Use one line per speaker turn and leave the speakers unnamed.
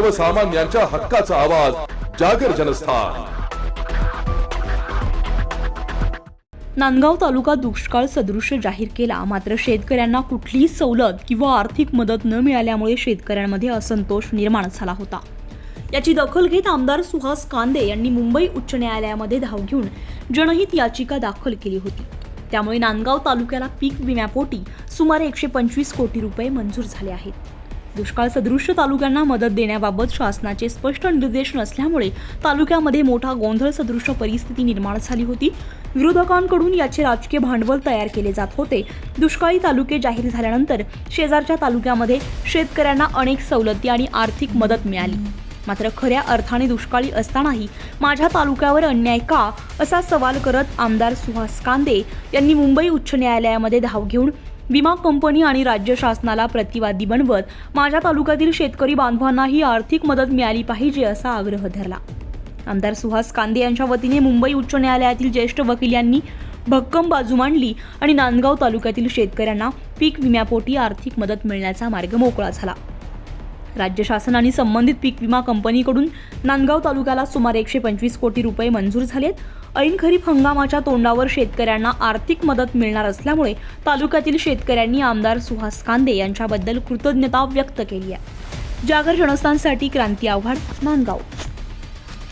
सर्वसामान्यांच्या हक्काचा आवाज जागर जनस्थान.
नांदगाव तालुका दुष्काळ सदृश जाहीर केला. मात्र शेतकऱ्यांना कुठलीही सवलत किंवा आर्थिक मदत न मिळाल्यामुळे शेतकऱ्यांमध्ये असंतोष निर्माण झाला होता. याची दखल घेत आमदार सुहास कांदे यांनी मुंबई उच्च न्यायालयामध्ये धाव घेऊन जनहित याचिका दाखल केली होती. त्यामुळे नांदगाव तालुक्याला पीक विम्यापोटी सुमारे एकशे पंचवीस कोटी रुपये मंजूर झाले आहेत. दुष्काळ सदृश्य तालुक्यांना मदत देण्याबाबत शासनाचे स्पष्ट निर्देश नसल्यामुळे तालुक्यामध्ये मोठा गोंधळ सदृश्य परिस्थिती निर्माण झाली होती. विरोधकांकडून याचे राजकीय भांडवल तयार केले जात होते. दुष्काळी तालुके जाहीर झाल्यानंतर शेजारच्या तालुक्यामध्ये शेतकऱ्यांना अनेक सवलती आणि आर्थिक मदत मिळाली. मात्र खऱ्या अर्थाने दुष्काळी असतानाही माझ्या तालुक्यावर अन्याय का? असा सवाल करत आमदार सुहास कांदे यांनी मुंबई उच्च न्यायालयामध्ये धाव घेऊन विमा कंपनी आणि राज्य शासनाला प्रतिवादी बनवत माझ्या तालुक्यातील शेतकरी बांधवांनाही आर्थिक मदत मिळाली पाहिजे असा आग्रह धरला. आमदार सुहास कांदे यांच्या वतीने मुंबई उच्च न्यायालयातील ज्येष्ठ वकील यांनी भक्कम बाजू मांडली आणि नांदगाव तालुक्यातील शेतकऱ्यांना पीक विम्यापोटी आर्थिक मदत मिळण्याचा मार्ग मोकळा झाला. राज्य शासन आणि संबंधित पीक विमा कंपनीकडून नांदगाव तालुक्याला सुमारे एकशे पंचवीस कोटी रुपये मंजूर झालेत. ऐन खरीप हंगामाच्या तोंडावर शेतकऱ्यांना आर्थिक मदत मिळणार असल्यामुळे तालुक्यातील शेतकऱ्यांनी आमदार सुहास कांदे यांच्याबद्दल कृतज्ञता व्यक्त केली आहे. जागर जनस्थानसाठी क्रांती आव्हाड नांदगाव.